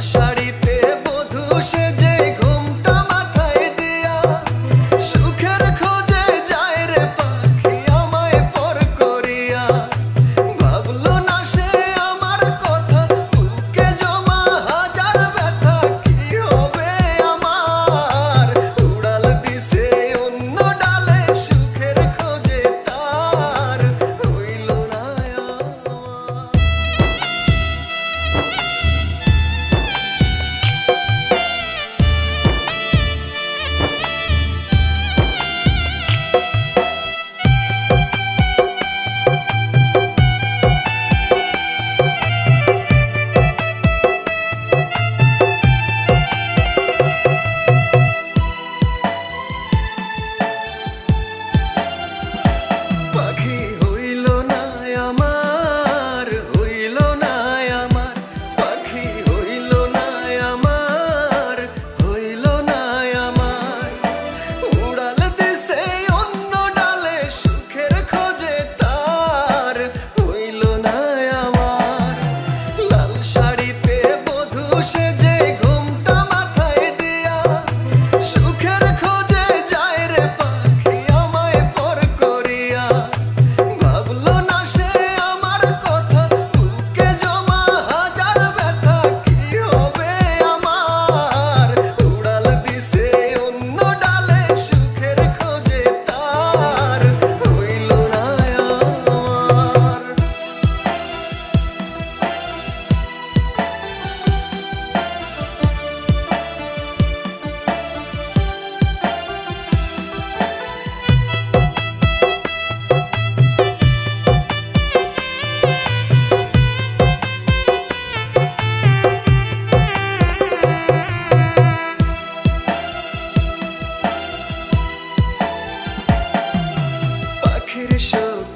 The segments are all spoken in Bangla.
shawty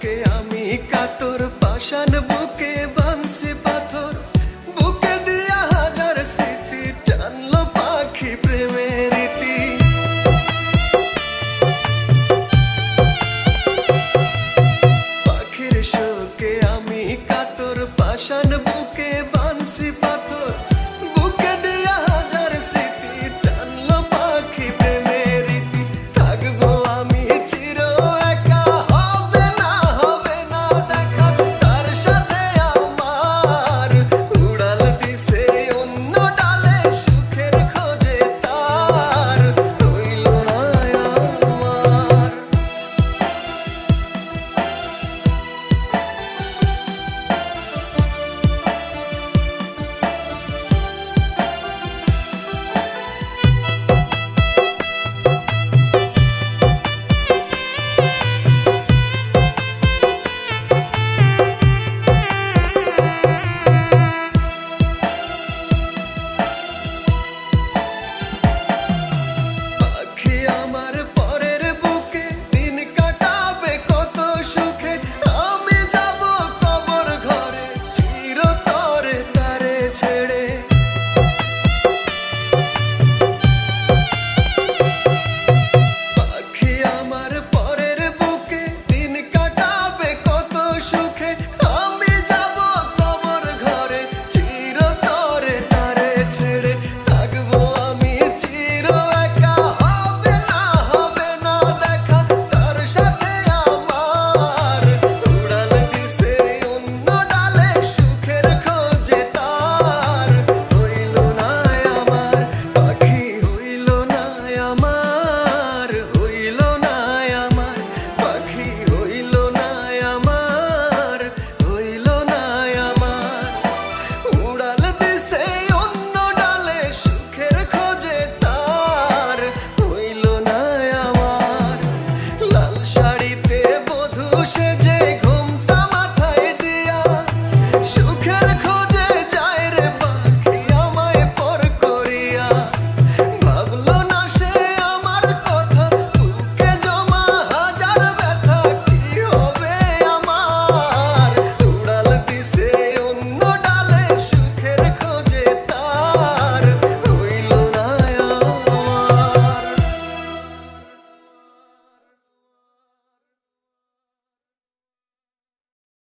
বুকে আমি কাতর, পাষাণ বুকে বানছি পাথর। বুকে দিয়া হাজার স্মৃতি, টানলো পাখি প্রেমের রীতি। পাখির শোকে আমি কাতর, পাষাণ বুকে বানছি